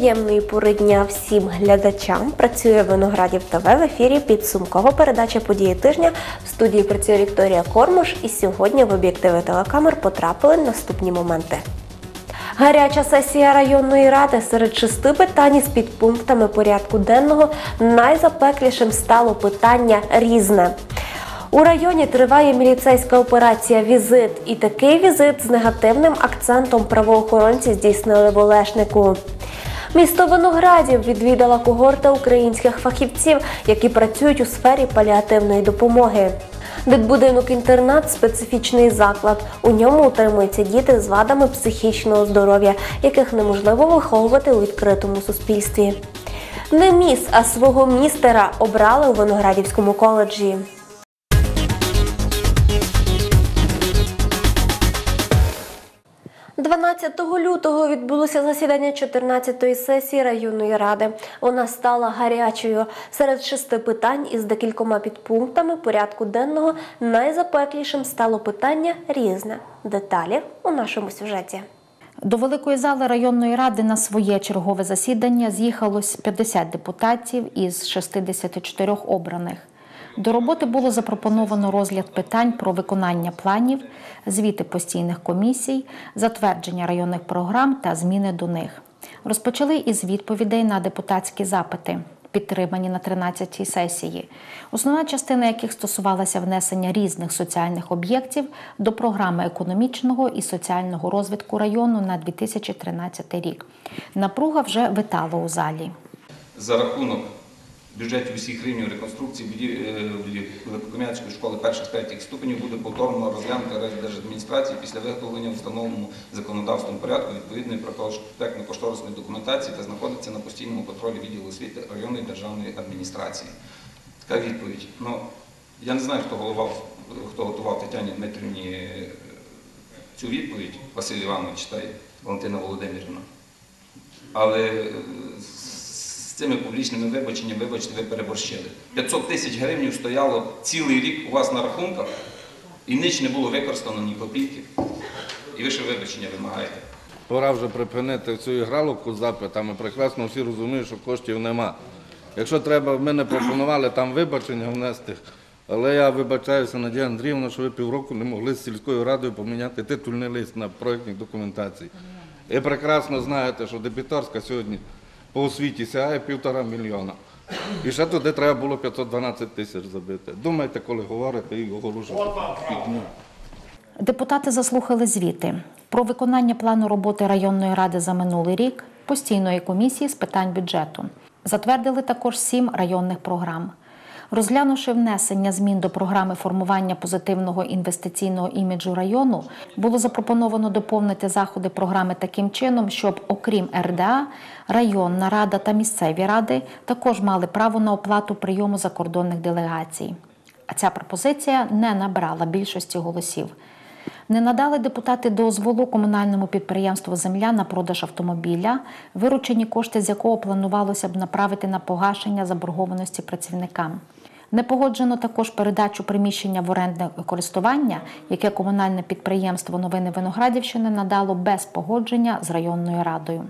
Приємної пори дня всім глядачам. Працює Виноградів ТВ в ефірі підсумкова передача події тижня. В студії працює Вікторія Кормуш. І сьогодні в об'єктиви телекамер потрапили наступні моменти. Гаряча сесія районної ради серед шести питань із підпунктами порядку денного найзапеклішим стало питання різне. У районі триває міліцейська операція Візит, і такий візит з негативним акцентом правоохоронці здійснили в Олешнику. Місто Виноградів відвідала когорта українських фахівців, які працюють у сфері паліативної допомоги. Дитбудинок-інтернат специфічний заклад. У ньому утримуються діти з вадами психічного здоров'я, яких неможливо виховувати у відкритому суспільстві. Не міс, а свого містера обрали у Виноградівському коледжі. 12 лютого відбулося засідання 14-ї сесії районної ради. Вона стала гарячою. Серед шести питань із декількома підпунктами порядку денного найзапеклішим стало питання різне. Деталі у нашому сюжеті. До великої зали районної ради на своє чергове засідання з'їхалось 50 депутатів із 64 обраних. До роботи було запропоновано розгляд питань про виконання планів, звіти постійних комісій, затвердження районних програм та зміни до них. Розпочали із відповідей на депутатські запити, підтримані на 13-й сесії, основна частина яких стосувалася внесення різних соціальних об'єктів до програми економічного і соціального розвитку району на 2013 рік. Напруга вже витала у залі. за рахунок бюджетів усіх рівнів реконструкції будівлі Великоком'янської школи перших третіх ступенів буде повторно розглянута райдержадміністрації після виготовлення встановленому законодавством порядку відповідної проектно-кошторисної документації та знаходиться на постійному контролі відділу освіти районної державної адміністрації. Така відповідь. Ну, я не знаю, хто хто готував Тетяні Дмитрівні е, цю відповідь, Василь Іванович та Валентина Володимирівна. Але е, цими публічними вибаченнями, вибачте, ви переборщили. 500 тисяч гривень стояло цілий рік у вас на рахунках, і ніч не було використано ні копійки. І ви ще вибачення вимагаєте. Пора вже припинити цю іграловку з запитами. Прекрасно всі розуміють, що коштів нема. Якщо треба, ми не пропонували там вибачення внести, але я вибачаюся, Надія Андріївна, що ви півроку не могли з сільською радою поміняти титульний лист на проєктній документації. І прекрасно знаєте, що дебіторська сьогодні по освіті сягає півтора мільйона. І ще туди треба було 512 тисяч забити. Думайте, коли говорите і оголошуєте. Депутати заслухали звіти про виконання плану роботи районної ради за минулий рік, постійної комісії з питань бюджету. Затвердили також сім районних програм. Розглянувши внесення змін до програми формування позитивного інвестиційного іміджу району, було запропоновано доповнити заходи програми таким чином, щоб, окрім РДА, районна рада та місцеві ради також мали право на оплату прийому закордонних делегацій. А ця пропозиція не набрала більшості голосів. Не надали депутати дозволу комунальному підприємству Земля на продаж автомобіля, виручені кошти з якого планувалося б направити на погашення заборгованості працівникам. Не погоджено також передачу приміщення в орендне користування, яке комунальне підприємство Новини Виноградівщини надало без погодження з районною радою.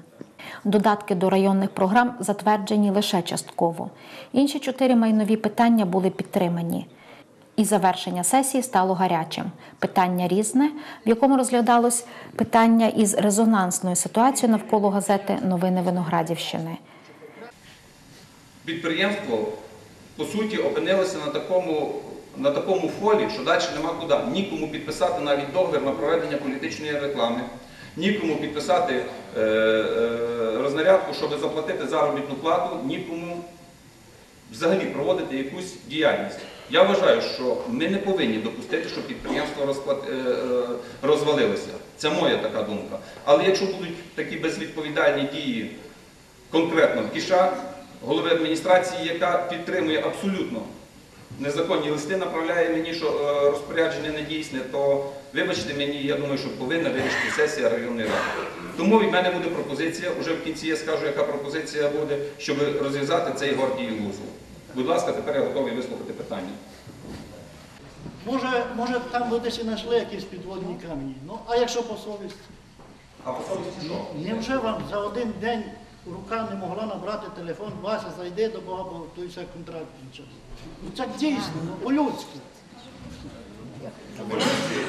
Додатки до районних програм затверджені лише частково. Інші чотири майнові питання були підтримані. І завершення сесії стало гарячим. Питання різне, в якому розглядалось питання із резонансною ситуацією навколо газети Новини Виноградівщини. Підприємство, по суті, опинилося на такому, на такому фолі, що далі нема куди. Нікому підписати навіть договір на проведення політичної реклами, нікому підписати е, е, рознарядку, щоб заплатити заробітну плату, нікому взагалі проводити якусь діяльність. Я вважаю, що ми не повинні допустити, щоб підприємство розклад- е, е, розвалилося. Це моя така думка. Але якщо будуть такі безвідповідальні дії конкретно в Кіша, голови адміністрації, яка підтримує абсолютно незаконні листи, направляє мені, що е, розпорядження не дійсне, то вибачте мені, я думаю, що повинна вирішити сесія районної ради. Тому від мене буде пропозиція, уже в кінці я скажу, яка пропозиція буде, щоб розв'язати цей гордій вузол. Будь ласка, тепер я готовий вислухати питання. Може, може там ви десь і знайшли якісь підводні камені. Ну, а якщо по совісті? А по совісті що? Невже вам за один день рука не могла набрати телефон, Вася, зайди до Бога, бо той все контракт кінчився. Ну це дійсно, ну, по-людськи.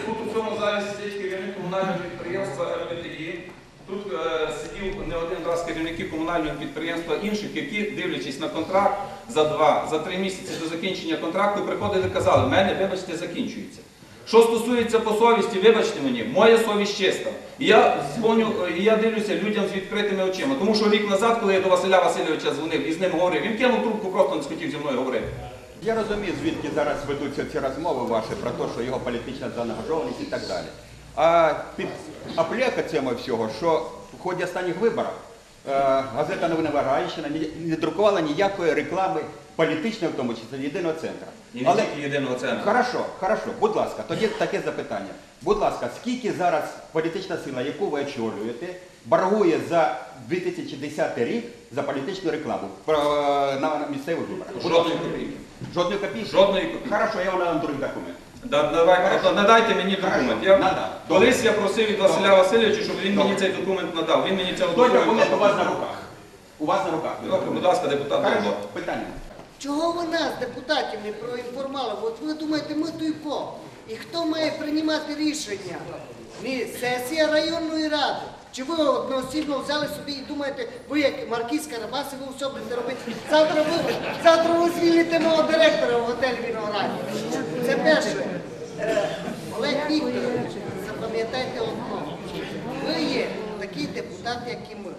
Тут у цьому залі сидить керівник комунального підприємства РВТІ. Тут е, сидів не один раз керівники комунального підприємства інших, які, дивлячись на контракт за два, за три місяці до закінчення контракту, приходили і казали, в мене, вибачте, закінчується. Що стосується по совісті, вибачте мені, моя совість чиста. І я дзвоню, е, і я дивлюся людям з відкритими очима. Тому що рік назад, коли я до Василя Васильовича дзвонив і з ним говорив, він кинув трубку, просто не схотів зі мною говорити. Я розумію, звідки зараз ведуться ці розмови ваші про те, що його політична заангажованість і так далі. А під аплека цього всього, що в ході останніх виборів е, газета Новина Вагаївщина не друкувала ніякої реклами політичної, в тому числі єдиного центру. І не тільки єдиного центру. Хорошо, хорошо, будь ласка, тоді таке запитання. Будь ласка, скільки зараз політична сила, яку ви очолюєте, боргує за 2010 рік за політичну рекламу про, е, на, на місцевих виборах? Будь Жодної копійки. Жодної копійки? Жодної копійки. Хорошо, я вам надам другий документ. Да, давай, Хорошо. надайте мені документ. Я, Надам. колись я просив від Василя Добре. Васильовича, щоб він мені Добре. цей документ надав. Він мені цього Той документ у вас на руках. У вас на руках. Добре, будь ласка, депутат Хорошо, питання. Чого ви нас, депутатів, не проінформували? От ви думаєте, ми той коп. І хто має приймати рішення? Не сесія районної ради. Чи ви одноосібно взяли собі і думаєте, ви як Маркіз Карабаси, ви все будете робити? Завтра ви, завтра ви звільните мого директора в готелі Вінограді. Це перше. Олег Вікторович, запам'ятайте одно. Ви є такий депутат, як і ми.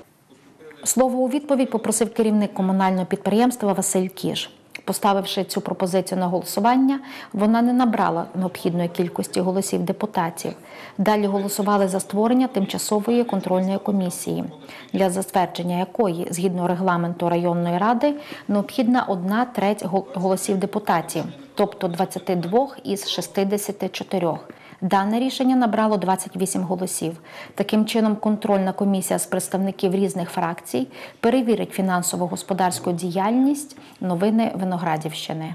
Слово у відповідь попросив керівник комунального підприємства Василь Кіш. Поставивши цю пропозицію на голосування, вона не набрала необхідної кількості голосів депутатів. Далі голосували за створення тимчасової контрольної комісії, для затвердження якої, згідно регламенту районної ради, необхідна одна треть гол- голосів депутатів, тобто 22 із 64. Дане рішення набрало 28 голосів. Таким чином, контрольна комісія з представників різних фракцій перевірить фінансово-господарську діяльність новини Виноградівщини.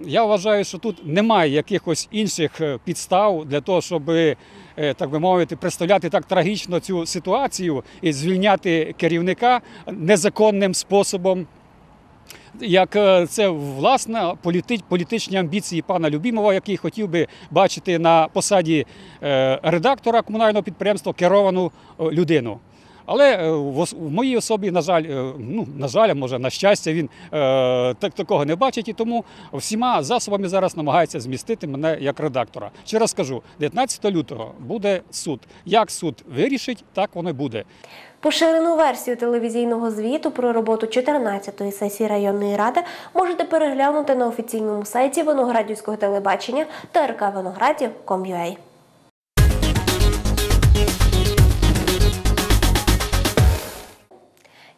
Я вважаю, що тут немає якихось інших е, підстав для того, щоб, е, так би мовити, представляти так трагічно цю ситуацію і звільняти керівника незаконним способом. Як е, це власне політи- політичні амбіції пана Любімова, який хотів би бачити на посаді е, редактора комунального підприємства керовану е, людину. Але е, в моїй особі, на жаль, е, ну на жаль, може на щастя, він е, так такого не бачить, і тому всіма засобами зараз намагається змістити мене як редактора. Ще раз скажу, 19 лютого буде суд. Як суд вирішить, так воно й буде. Поширену версію телевізійного звіту про роботу 14-ї сесії районної ради можете переглянути на офіційному сайті Виноградівського телебачення та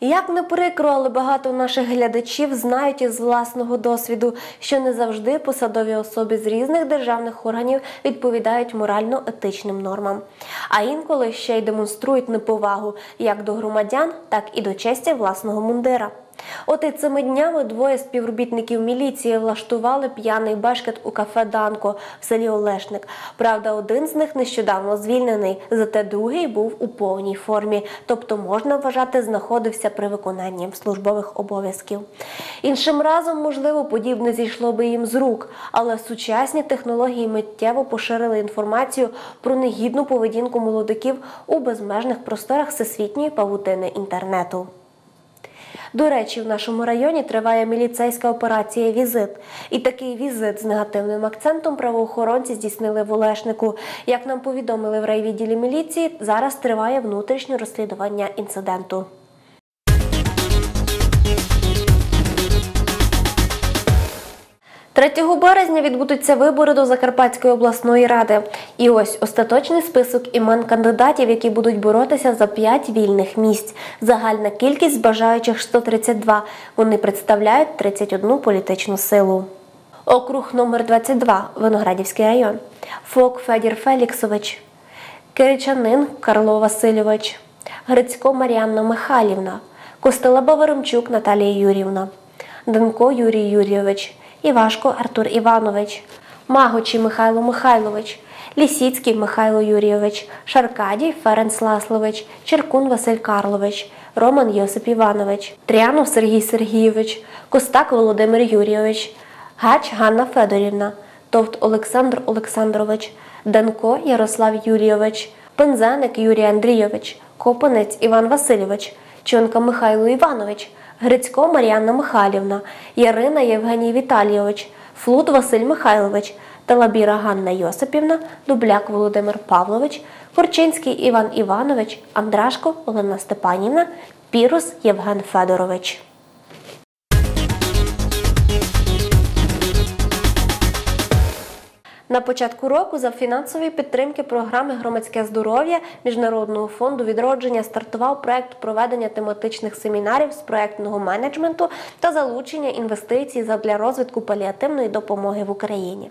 Як не прикро, але багато наших глядачів знають із власного досвіду, що не завжди посадові особи з різних державних органів відповідають морально-етичним нормам, а інколи ще й демонструють неповагу як до громадян, так і до честі власного мундира. От і цими днями двоє співробітників міліції влаштували п'яний бешкет у кафе Данко в селі Олешник. Правда, один з них нещодавно звільнений, зате другий був у повній формі, тобто можна вважати, знаходився при виконанні службових обов'язків. Іншим разом, можливо, подібне зійшло би їм з рук, але сучасні технології миттєво поширили інформацію про негідну поведінку молодиків у безмежних просторах всесвітньої павутини інтернету. До речі, в нашому районі триває міліцейська операція Візит. І такий візит з негативним акцентом правоохоронці здійснили в Олешнику. Як нам повідомили в райвідділі міліції, зараз триває внутрішнє розслідування інциденту. Третього березня відбудуться вибори до Закарпатської обласної ради. І ось остаточний список імен кандидатів, які будуть боротися за 5 вільних місць. Загальна кількість бажаючих 132. Вони представляють 31 політичну силу. Округ номер 22 Виноградівський район. Фок Федір Феліксович. Киричанин Карло Васильович, Грицько Мар'янна Михайлівна, Костелеба Веремчук Наталія Юрівна, Данко Юрій Юрійович, Івашко Артур Іванович, Магочі Михайло Михайлович, Лісіцький Михайло Юрійович, Шаркадій Ференц Ласлович, Черкун Василь Карлович, Роман Йосип Іванович, Трянов Сергій Сергійович, Костак Володимир Юрійович, Гач Ганна Федорівна, Товт Олександр Олександрович, Данко Ярослав Юрійович, Пензеник Юрій Андрійович, Копанець Іван Васильович, Чонка Михайло Іванович, Грицько Мар'яна Михайлівна, Ярина Євгеній Віталійович, Флут Василь Михайлович, Талабіра Ганна Йосипівна, Дубляк Володимир Павлович, Корчинський Іван Іванович, Андрашко Олена Степанівна, Пірус Євген Федорович. На початку року за фінансової підтримки програми Громадське здоров'я Міжнародного фонду відродження стартував проект проведення тематичних семінарів з проектного менеджменту та залучення інвестицій задля розвитку паліативної допомоги в Україні.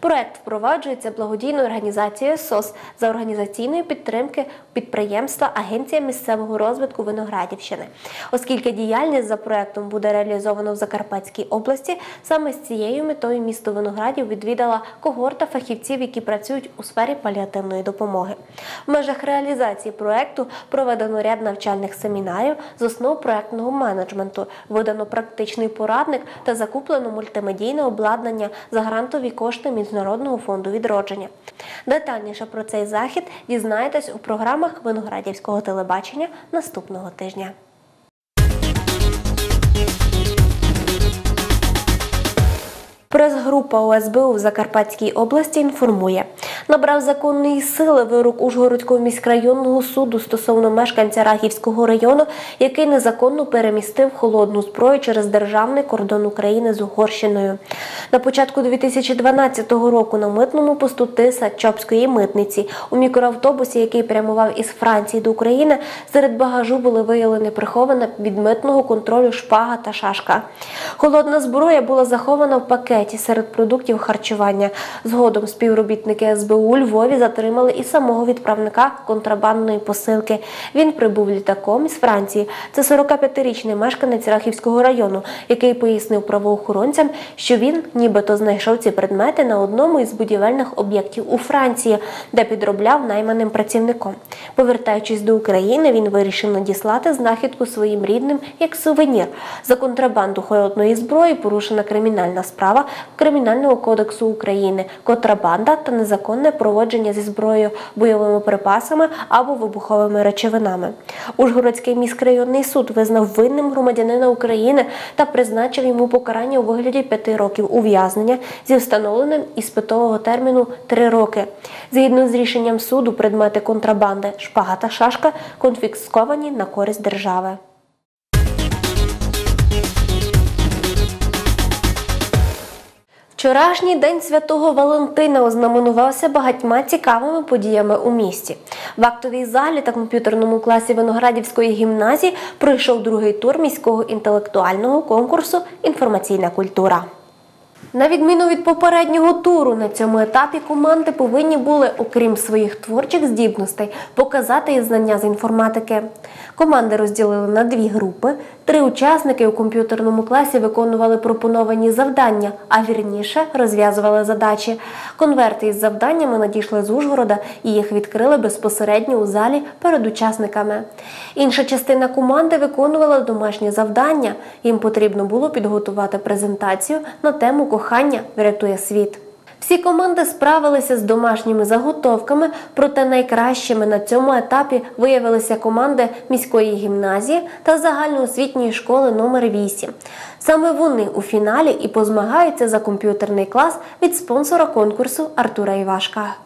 Проект впроваджується благодійною організацією СОС за організаційної підтримки підприємства Агенція місцевого розвитку Виноградівщини. Оскільки діяльність за проектом буде реалізовано в Закарпатській області, саме з цією метою місто Виноградів відвідала когорта фахівців, які працюють у сфері паліативної допомоги. В межах реалізації проекту проведено ряд навчальних семінарів з основ проектного менеджменту, видано практичний порадник та закуплено мультимедійне обладнання за грантові кошти Міжнародного фонду відродження. Детальніше про цей захід дізнаєтесь у програмах Виноградівського телебачення наступного тижня. Прес-група ОСБУ в Закарпатській області інформує, набрав законної сили вирок Ужгородського міськрайонного суду стосовно мешканця Рахівського району, який незаконно перемістив холодну зброю через державний кордон України з Угорщиною. На початку 2012 року на митному посту Тиса Чопської митниці у мікроавтобусі, який прямував із Франції до України, серед багажу були виявлені прихована від митного контролю шпага та шашка. Холодна зброя була захована в пакеті серед продуктів харчування. Згодом співробітники СБУ у Львові затримали і самого відправника контрабандної посилки. Він прибув літаком із Франції. Це 45-річний мешканець Рахівського району, який пояснив правоохоронцям, що він нібито знайшов ці предмети на одному із будівельних об'єктів у Франції, де підробляв найманим працівником. Повертаючись до України, він вирішив надіслати знахідку своїм рідним як сувенір. За контрабанду холодної зброї порушена кримінальна справа Кримінального кодексу України, контрабанда та незаконне проводження зі зброєю, бойовими припасами або вибуховими речовинами. Ужгородський міськрайонний суд визнав винним громадянина України та призначив йому покарання у вигляді п'яти років ув'язнення зі встановленим іспитового терміну три роки. Згідно з рішенням суду, предмети контрабанди шпага та шашка конфісковані на користь держави. Вчорашній день святого Валентина ознаменувався багатьма цікавими подіями у місті. В актовій залі та комп'ютерному класі Виноградівської гімназії пройшов другий тур міського інтелектуального конкурсу Інформаційна культура. На відміну від попереднього туру, на цьому етапі команди повинні були, окрім своїх творчих здібностей, показати знання з інформатики. Команди розділили на дві групи. Три учасники у комп'ютерному класі виконували пропоновані завдання, а вірніше розв'язували задачі. Конверти із завданнями надійшли з Ужгорода і їх відкрили безпосередньо у залі перед учасниками. Інша частина команди виконувала домашні завдання. Їм потрібно було підготувати презентацію на тему кохання врятує світ. Всі команди справилися з домашніми заготовками, проте найкращими на цьому етапі виявилися команди міської гімназії та загальноосвітньої школи номер 8 Саме вони у фіналі і позмагаються за комп'ютерний клас від спонсора конкурсу Артура Івашка.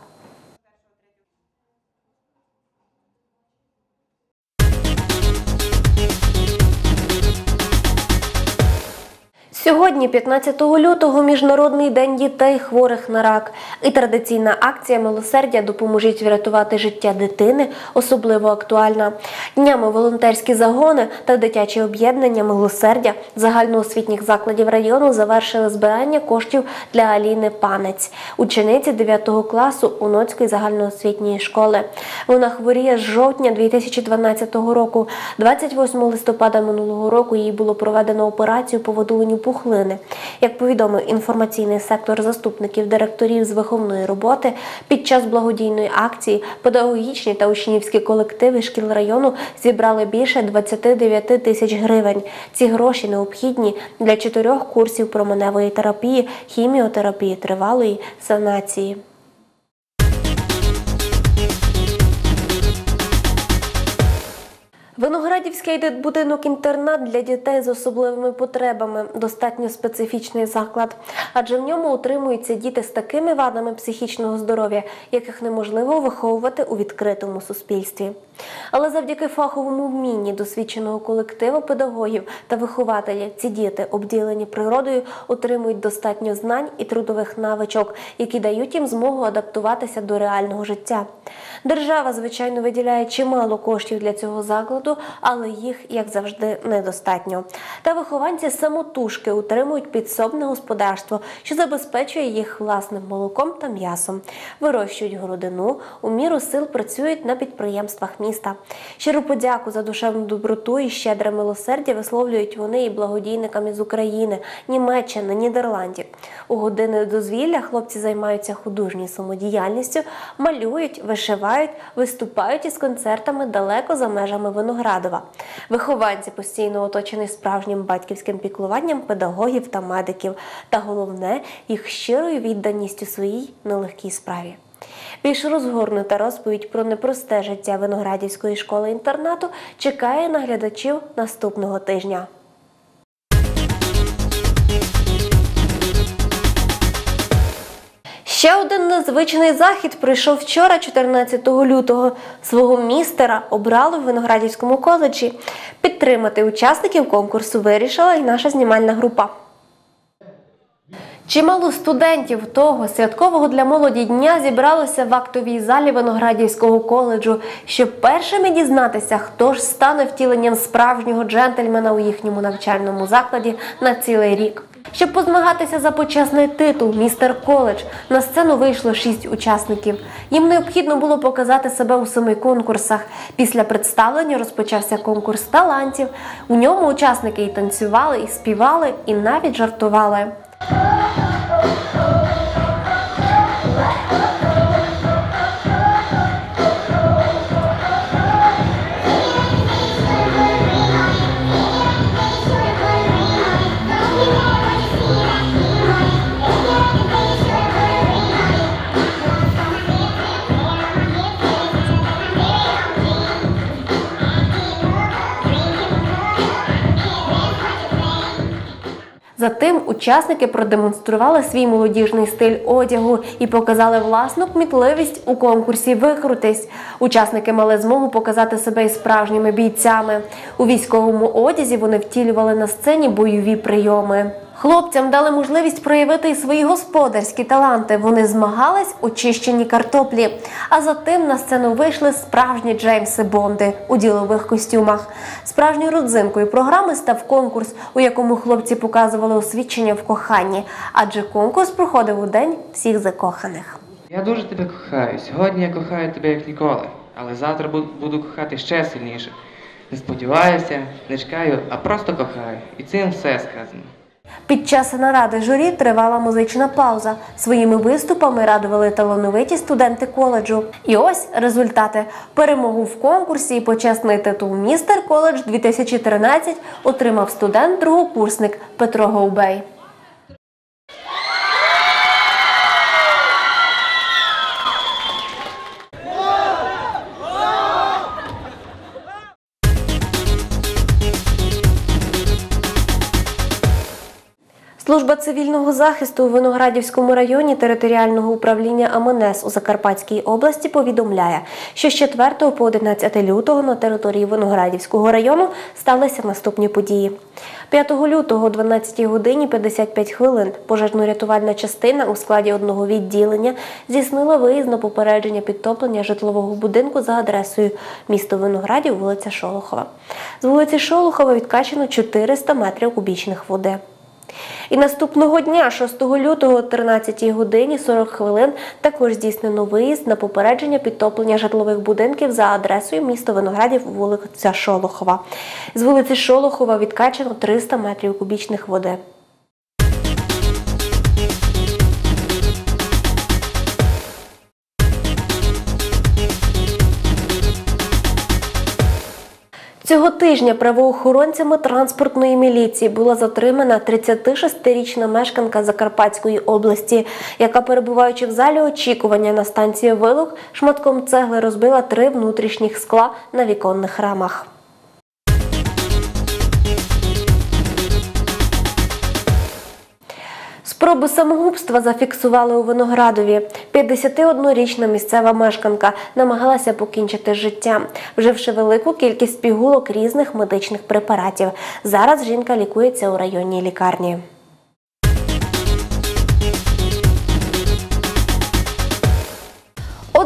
Сьогодні, 15 лютого, міжнародний день дітей хворих на рак. І традиційна акція милосердя допоможіть врятувати життя дитини особливо актуальна. Днями волонтерські загони та дитячі об'єднання милосердя загальноосвітніх закладів району завершили збирання коштів для Аліни Панець, учениці 9 класу Уноцької загальноосвітньої школи. Вона хворіє з жовтня 2012 року. 28 листопада минулого року їй було проведено операцію по видаленню пухлини. Як повідомив інформаційний сектор заступників директорів з виховної роботи, під час благодійної акції педагогічні та учнівські колективи шкіл району зібрали більше 29 тисяч гривень. Ці гроші необхідні для чотирьох курсів променевої терапії, хіміотерапії, тривалої санації. Виноградівський будинок-інтернат для дітей з особливими потребами достатньо специфічний заклад, адже в ньому утримуються діти з такими вадами психічного здоров'я, яких неможливо виховувати у відкритому суспільстві. Але завдяки фаховому вмінні досвідченого колективу педагогів та вихователів ці діти, обділені природою, отримують достатньо знань і трудових навичок, які дають їм змогу адаптуватися до реального життя. Держава, звичайно, виділяє чимало коштів для цього закладу, але їх, як завжди, недостатньо. Та вихованці самотужки утримують підсобне господарство, що забезпечує їх власним молоком та м'ясом. Вирощують городину, у міру сил працюють на підприємствах міста. Щиру подяку за душевну доброту і щедре милосердя висловлюють вони і благодійникам із України, Німеччини, Нідерландів. У години дозвілля хлопці займаються художньою самодіяльністю, малюють, вишивають, виступають із концертами далеко за межами Виноградова. Вихованці постійно оточені справжнім батьківським піклуванням педагогів та медиків, та головне їх щирою відданістю своїй нелегкій справі. Більш розгорнута розповідь про непросте життя виноградівської школи-інтернату чекає на глядачів наступного тижня. Ще один незвичний захід пройшов вчора, 14 лютого. Свого містера обрали в Виноградівському коледжі. Підтримати учасників конкурсу вирішила і наша знімальна група. Чимало студентів того святкового для молоді дня зібралося в актовій залі Виноградівського коледжу, щоб першими дізнатися, хто ж стане втіленням справжнього джентльмена у їхньому навчальному закладі на цілий рік. Щоб позмагатися за почесний титул містер коледж, на сцену вийшло шість учасників. Їм необхідно було показати себе у семи конкурсах. Після представлення розпочався конкурс талантів. У ньому учасники і танцювали, і співали, і навіть жартували. Oh, oh, oh, oh. Затим учасники продемонстрували свій молодіжний стиль одягу і показали власну кмітливість у конкурсі Викрутись. Учасники мали змогу показати себе і справжніми бійцями. У військовому одязі вони втілювали на сцені бойові прийоми. Хлопцям дали можливість проявити і свої господарські таланти. Вони змагались у чищенні картоплі. А затим на сцену вийшли справжні Джеймси Бонди у ділових костюмах. Справжньою родзинкою програми став конкурс, у якому хлопці показували освідчення в коханні, адже конкурс проходив у день всіх закоханих. Я дуже тебе кохаю. Сьогодні я кохаю тебе як ніколи, але завтра буду кохати ще сильніше. Не сподіваюся, не чекаю, а просто кохаю. І цим все сказано. Під час наради журі тривала музична пауза. Своїми виступами радували талановиті студенти коледжу. І ось результати. Перемогу в конкурсі і почесний титул Містер Коледж 2013 отримав студент-другокурсник Петро Гоубей. Служба цивільного захисту у Виноградівському районі територіального управління АМНС у Закарпатській області повідомляє, що з 4 по 11 лютого на території Виноградівського району сталися наступні події. 5 лютого о 12 годині 55 хвилин пожежно-рятувальна частина у складі одного відділення здійснила виїзд на попередження підтоплення житлового будинку за адресою місто Виноградів, вулиця Шолохова. З вулиці Шолохова відкачено 400 метрів кубічних води. І наступного дня, 6 лютого, о 13 годині 40 хвилин, також здійснено виїзд на попередження підтоплення житлових будинків за адресою міста Виноградів, вулиця Шолохова. З вулиці Шолохова відкачано 300 метрів кубічних води. Цього тижня правоохоронцями транспортної міліції була затримана 36-річна мешканка Закарпатської області, яка, перебуваючи в залі очікування на станції Вилук, шматком цегли розбила три внутрішніх скла на віконних рамах. Спроби самогубства зафіксували у Виноградові. 51-річна місцева мешканка намагалася покінчити життя, вживши велику кількість пігулок різних медичних препаратів. Зараз жінка лікується у районній лікарні.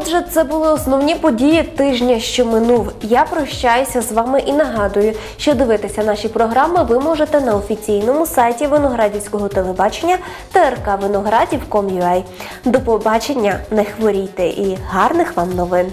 Отже, це були основні події тижня, що минув. Я прощаюся з вами і нагадую, що дивитися наші програми ви можете на офіційному сайті Виноградівського телебачення Виноградів.com.ua. До побачення, не хворійте і гарних вам новин!